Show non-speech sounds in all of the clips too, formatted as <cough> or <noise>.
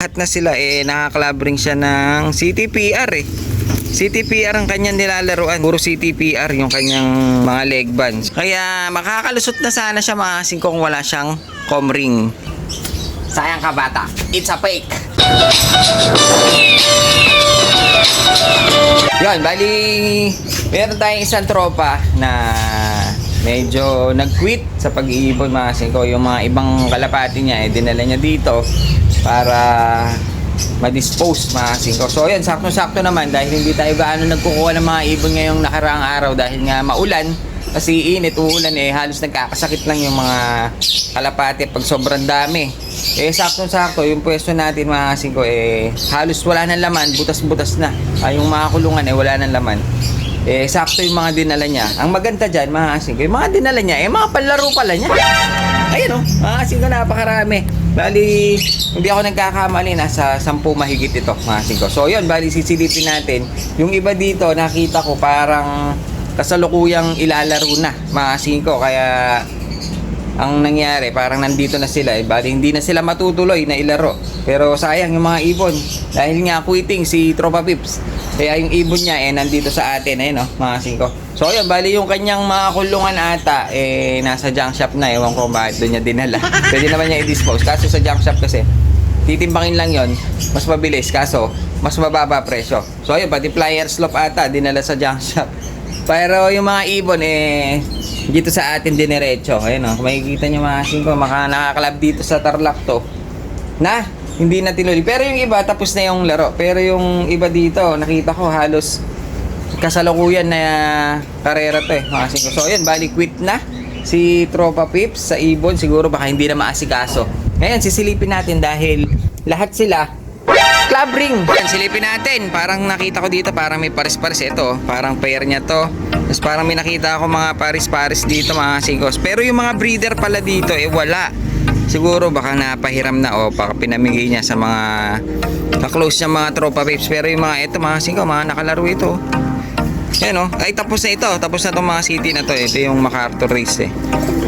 lahat na sila eh nakaklabring siya ng CTPR eh. CTPR ang kanyang nilalaruan. Puro CTPR yung kanyang mga leg bands. Kaya makakalusot na sana siya mga kasing kung wala siyang comring. Sayang ka bata. It's a fake. Yun, bali, meron tayong isang tropa na medyo nag-quit sa pag-iibon mga singko. Yung mga ibang kalapati niya, eh, dinala niya dito para ma-dispose mga singko. So yun, sakto-sakto naman dahil hindi tayo gaano nagkukuha ng mga ibon ngayong nakaraang araw dahil nga maulan. Kasi init, uulan eh, halos nagkakasakit lang yung mga kalapati pag sobrang dami. Eh, sakto-sakto, yung pwesto natin mga singko eh, halos wala nang laman, butas-butas na. Ay, yung mga kulungan eh, wala nang laman. Eh, sakto yung mga dinala niya. Ang maganda dyan, mga singko, yung mga dinala niya, eh, mga panlaro pala niya. Ayun oh, mga singko, napakarami. Bali, hindi ako nagkakamali, nasa sampu mahigit ito, mga singko. So, yun, bali, sisilipin natin. Yung iba dito, nakita ko parang kasalukuyang ilalaro na, mga singko. Kaya, ang nangyari, parang nandito na sila. Eh, bali, hindi na sila matutuloy na ilaro. Pero sayang yung mga ibon. Dahil nga quitting si Tropa Pips. Kaya yung ibon niya eh nandito sa atin eh no, mga singko. So ayun, bali yung kanyang mga kulungan ata eh nasa junk shop na. Ewan ko bakit doon niya dinala. <laughs> Pwede naman niya i-dispose. Kaso sa junk shop kasi, titimbangin lang yon mas mabilis. Kaso, mas mababa presyo. So ayun, pati pliers slope ata dinala sa junk shop. Pero yung mga ibon eh dito sa atin diniretso. Ayun oh, makikita niyo mga singko, maka nakakalab dito sa Tarlac to. Na, hindi na tinuloy. Pero yung iba, tapos na yung laro. Pero yung iba dito, nakita ko halos kasalukuyan na karera to eh, mga singko. So, yun, bali quit na si Tropa Pips sa Ibon. Siguro baka hindi na maasikaso. Ngayon, sisilipin natin dahil lahat sila club ring. Yan, silipin natin. Parang nakita ko dito, parang may pares-pares. Ito, parang pair niya to. Tapos parang may nakita ako mga pares-pares dito, mga singkos. Pero yung mga breeder pala dito, eh wala. Siguro baka napahiram na o baka pinamigay niya sa mga na-close niya mga tropa babes. Pero yung mga ito, mga singko, mga nakalaro ito. Yan o. Ay, tapos na ito. Tapos na itong mga city na to. Ito yung MacArthur race eh.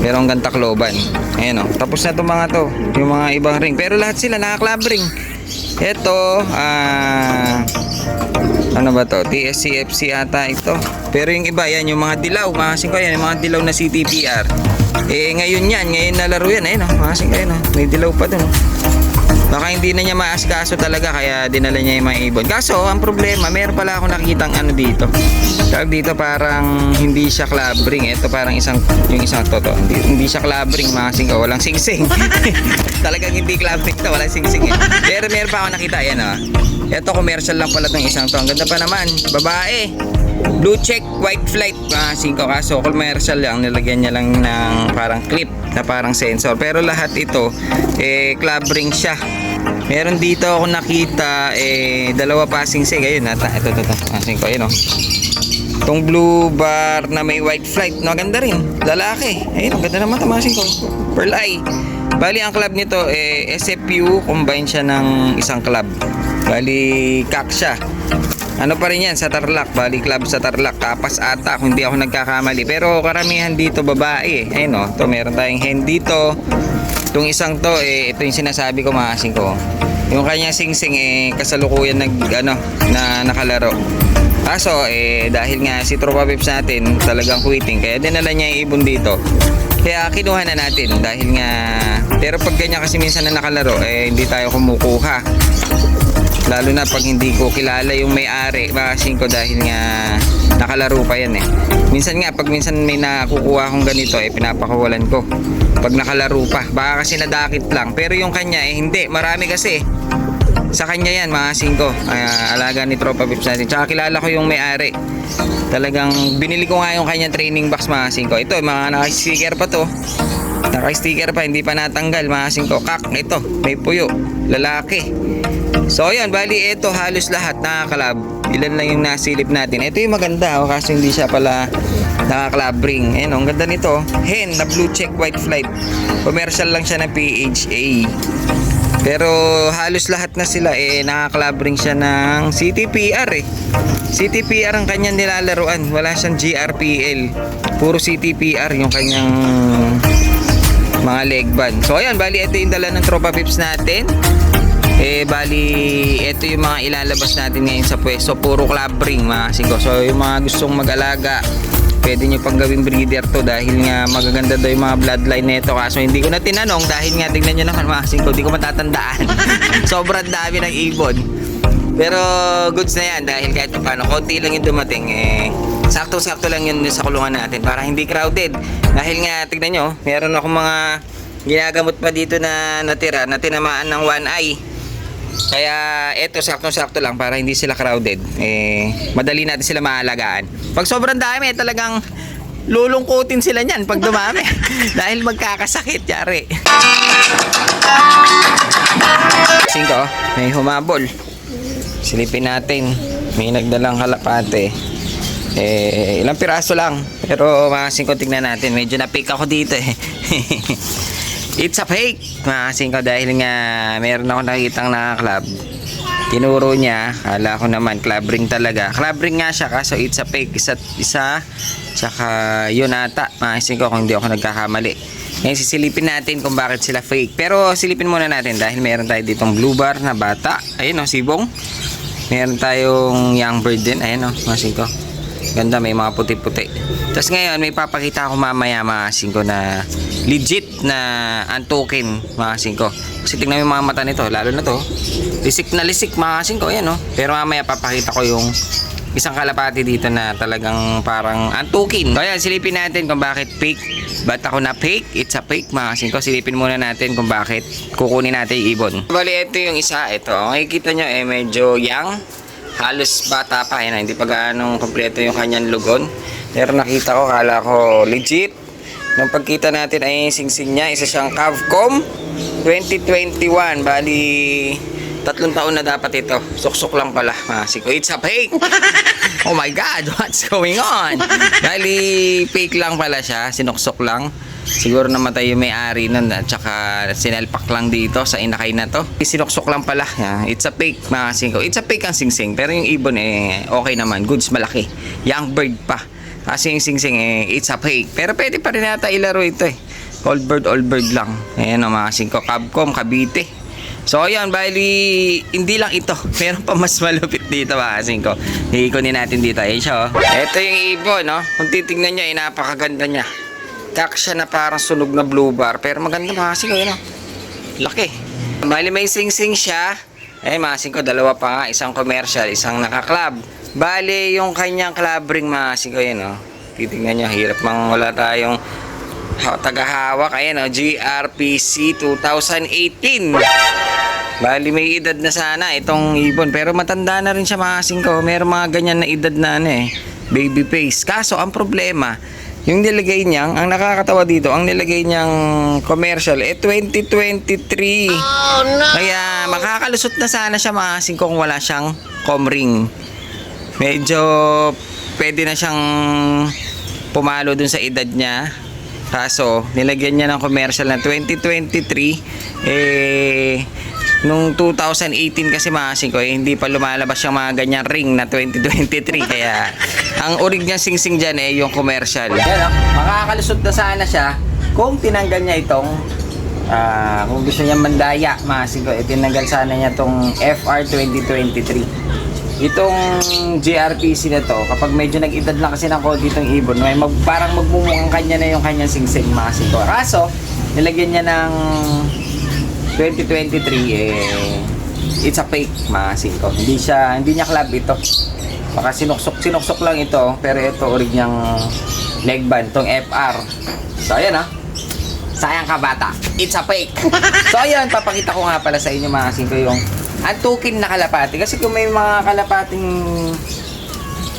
Merong ganta Tacloban. Ayan o. Tapos na itong mga to. Yung mga ibang ring. Pero lahat sila naka-club ring. Ito, ah... ano ba to? TSCFC ata ito. Pero yung iba, yan, yung mga dilaw. Mga singko yan, yung mga dilaw na CTPR. Eh, ngayon yan. Ngayon nalaro yan. Ayun o. Mga singko yan o. May dilaw pa dun o. Baka hindi na niya maasikaso talaga kaya dinala niya yung mga ibon. Kaso, ang problema, meron pala ako nakitang ano dito. Tawag dito parang hindi siya club ring. Ito parang isang, yung isang toto. Hindi, hindi siya club ring mga singko. Walang singsing. <laughs> Talagang hindi club ring to. Walang singsing. Eh. Pero meron pa ako nakita. Yan o. Ito commercial lang pala tong isang to. Ang ganda pa naman. Babae. Blue check, white flight. Mga singko. Kaso commercial lang. Nilagyan niya lang ng parang clip na parang sensor. Pero lahat ito, eh, club ring siya. Meron dito ako nakita, eh, dalawa passing sig. Ayun, nata, ito, ito, ito. Passing ko, ayun, oh. Itong blue bar na may white flight, no, ganda rin. Lalaki. Ayun, ganda naman tamasin ko. Pearl Eye. Bali, ang club nito, eh, SFU, combine siya ng isang club. Bali, kak siya. Ano pa rin yan sa Tarlac, bali club sa Tarlac, tapas ata kung hindi ako nagkakamali. Pero karamihan dito babae eh. Ayun oh, to meron tayong hen dito. Itong isang to eh, ito yung sinasabi ko maasin ko. Yung kanya singsing eh kasalukuyan nag ano na nakalaro. Kaso eh dahil nga si Tropa Pips natin talagang quitting kaya dinala niya yung ibon dito. Kaya kinuha na natin dahil nga pero pag ganyan kasi minsan na nakalaro eh hindi tayo kumukuha lalo na pag hindi ko kilala yung may-ari bakasin ko dahil nga nakalaro pa yan eh. Minsan nga pag minsan may nakukuha akong ganito eh pinapakawalan ko. Pag nakalaro pa baka kasi nadakit lang. Pero yung kanya eh hindi. Marami kasi sa kanya yan mga singko uh, alaga ni Tropa Pips natin. Tsaka kilala ko yung may-ari. Talagang binili ko nga yung kanya training box mga singko ito mga naka-sticker pa to naka-sticker pa hindi pa natanggal mga singko kak ito may puyo lalaki So ayan, bali ito halos lahat nakakalab. Ilan lang yung nasilip natin. Ito yung maganda oh, kasi hindi siya pala nakaklab ring. Ayun, oh, ang ganda nito. Hen na blue check white flight. Commercial lang siya ng PHA. Pero halos lahat na sila eh nakaklab ring siya ng CTPR eh. CTPR ang kanyang nilalaruan. Wala siyang GRPL. Puro CTPR yung kanyang mga leg band. So ayan, bali ito yung dala ng Tropa Pips natin. Eh, bali, ito yung mga ilalabas natin ngayon sa pwesto. Puro club ring, mga kasingko. So, yung mga gustong mag-alaga, pwede nyo pang gawing breeder to dahil nga magaganda daw yung mga bloodline nito. Kaso hindi ko na tinanong dahil nga tingnan nyo naman mga kasingko, hindi ko matatandaan. <laughs> Sobrang dami ng ibon. Pero goods na yan dahil kahit paano, konti lang yung dumating eh, sakto-sakto lang yun sa kulungan natin para hindi crowded. Dahil nga, tignan nyo, meron akong mga ginagamot pa dito na natira na tinamaan ng one eye. Kaya eto sakto-sakto lang para hindi sila crowded. Eh, madali natin sila maalagaan. Pag sobrang dami, talagang lulungkutin sila niyan pag dumami. <laughs> Dahil magkakasakit, yari. Singko, may humabol. Silipin natin. May nagdalang kalapate. Eh, ilang piraso lang. Pero mga singko, tignan natin. Medyo na-pick ako dito eh. <laughs> It's a fake, mga singko. Dahil nga, meron ako nakikitang naka-club. Tinuro niya. Kala ko naman, club ring talaga. Club ring nga siya, kaso it's a fake. Isa, isa. Tsaka, yun ata. Mga singko, kung hindi ako nagkakamali. Ngayon, sisilipin natin kung bakit sila fake. Pero, silipin muna natin dahil meron tayo ditong blue bar na bata. Ayun o, sibong. Meron tayong young bird din. Ayan o, mga singko. Ganda, may mga puti-puti. Tapos ngayon, may papakita ako mamaya mga singko na legit na antukin mga singko. Kasi tingnan mo yung mga mata nito, lalo na to. Lisik na lisik mga singko, ayan o. Pero mamaya papakita ko yung isang kalapati dito na talagang parang antukin. So ayan, silipin natin kung bakit fake. Ba't ako na fake? It's a fake mga singko. Silipin muna natin kung bakit kukunin natin yung ibon. Bali, ito yung isa. Ito, makikita nyo eh medyo young. Halos bata pa. Yan, hindi pa gaano kompleto yung kanyang lugon. Pero nakita ko, kala ko legit. Nung pagkita natin ay sing-sing niya, isa siyang Cavcom 2021. Bali, tatlong taon na dapat ito. Suksok lang pala. Masiko, it's a fake. <laughs> oh my God, what's going on? Bali, fake lang pala siya. Sinuksok lang. Siguro namatay yung may-ari nun at saka sinalpak lang dito sa inakay na to. Sinuksok lang pala. It's a fake mga singko. It's a fake ang sing-sing. Pero yung ibon eh, okay naman. Goods malaki. Young bird pa. Kasi yung sing-sing eh, it's a fake. Pero pwede pa rin nata ilaro ito eh. Old bird, old bird lang. Ayan o mga singko. Capcom, Cavite. So ayan, bali, hindi lang ito. <laughs> Meron pa mas malupit dito mga singko. Hiikunin natin dito. Ayan siya oh. Ito yung ibon, no? Kung titignan nyo, eh, napakaganda niya. Kak siya na parang sunog na blue bar. Pero maganda mga singko, yun oh. Laki. Bali may sing-sing siya. Eh, mga singko, dalawa pa nga. Isang commercial, isang naka-club. Bali, yung kanyang club ring, mga singko, yun oh. Titignan nyo, hirap mang wala tayong ha- tagahawak. Ayan oh, GRPC 2018. Bali, may edad na sana itong ibon. Pero matanda na rin siya mga singko. Meron mga ganyan na edad na ano eh. Baby face. Kaso, ang problema, yung nilagay niyang, ang nakakatawa dito, ang nilagay niyang commercial, eh 2023. Kaya makakalusot na sana siya mga singko kung wala siyang com ring. Medyo pwede na siyang pumalo dun sa edad niya. Kaso, nilagyan niya ng commercial na 2023. Eh, nung 2018 kasi mga singko, eh, hindi pa lumalabas yung mga ganyan ring na 2023. <laughs> Kaya, ang urig niya sing-sing dyan eh, yung commercial. Oh, makakalusot na sana siya kung tinanggal niya itong Ah, kung gusto niya mandaya, mga singko, eh, tinanggal sana niya itong FR 2023. Itong GRPC na to, kapag medyo nag-edad lang kasi ng konti itong ibon, may mag, parang magmumukhang kanya na yung kanyang singsing mga singko. Kaso, nilagyan niya ng 2023, eh, it's a fake mga singko. Hindi siya, hindi niya club ito. Baka sinuksok, sinuksok lang ito, pero ito orig niyang leg band, itong FR. So, ayan ah. Sayang ka bata. It's a fake. so ayun, papakita ko nga pala sa inyo mga singko yung antukin na kalapati. Kasi kung may mga kalapating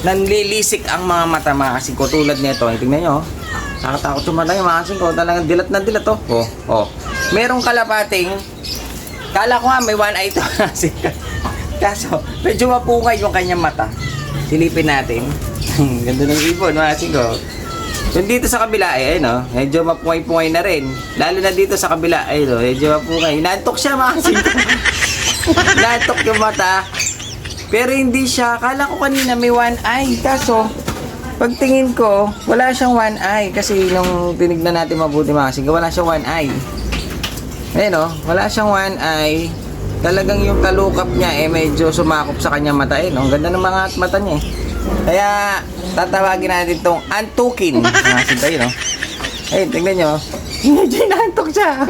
nanlilisik ang mga mata mga singko tulad nito. Ay, tingnan nyo. oh. Nakatakot sumata yung mga singko. Talagang dilat na dilat to. Oh, oh. Merong kalapating Kala ko nga may one eye to. <laughs> Kaso, medyo mapungay yung kanyang mata. Silipin natin. <laughs> Ganda ng ibon mga singko. Yung dito sa kabila, eh, ano, medyo mapungay-pungay na rin. Lalo na dito sa kabila, ay, no, medyo mapungay. Nantok siya, mga singko. <laughs> Nantok yung mata. Pero hindi siya, kala ko kanina may one eye. Kaso, pagtingin ko, wala siyang one eye. Kasi nung tinignan natin mabuti mga singko, wala siyang one eye. Ayun, no, wala siyang one eye. talagang yung talukap niya eh medyo sumakop sa kanya mata eh. No? Ang ganda ng mga mata niya eh. Kaya tatawagin natin itong antukin. Mga sintay, no? Eh, tingnan nyo. Medyo inaantok siya.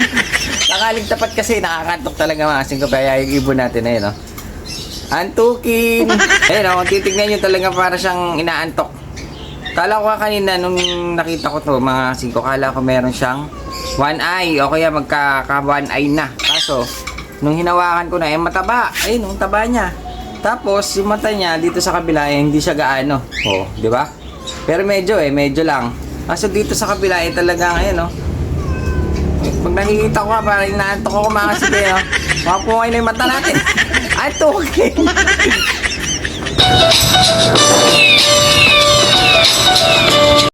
<laughs> Nakalig tapat kasi, nakakantok talaga mga singko. Kaya yung ibon natin eh, no? Antukin. Ayun, no? Kung titignan nyo talaga para siyang inaantok. Kala ko kanina nung nakita ko to mga singko, kala ko meron siyang one eye o kaya magkaka one eye na. Kaso, nung hinawakan ko na, eh mataba. Ayun, ang taba niya. Tapos, yung mata niya dito sa kabila, eh, hindi siya gaano. Oh, di ba? Pero medyo eh, medyo lang. Kaso dito sa kabila, eh talaga ngayon, no? Pag nakikita ko nga, parang inaantok ako mga sige, no? Makapuhay na yung mata natin. Antukin.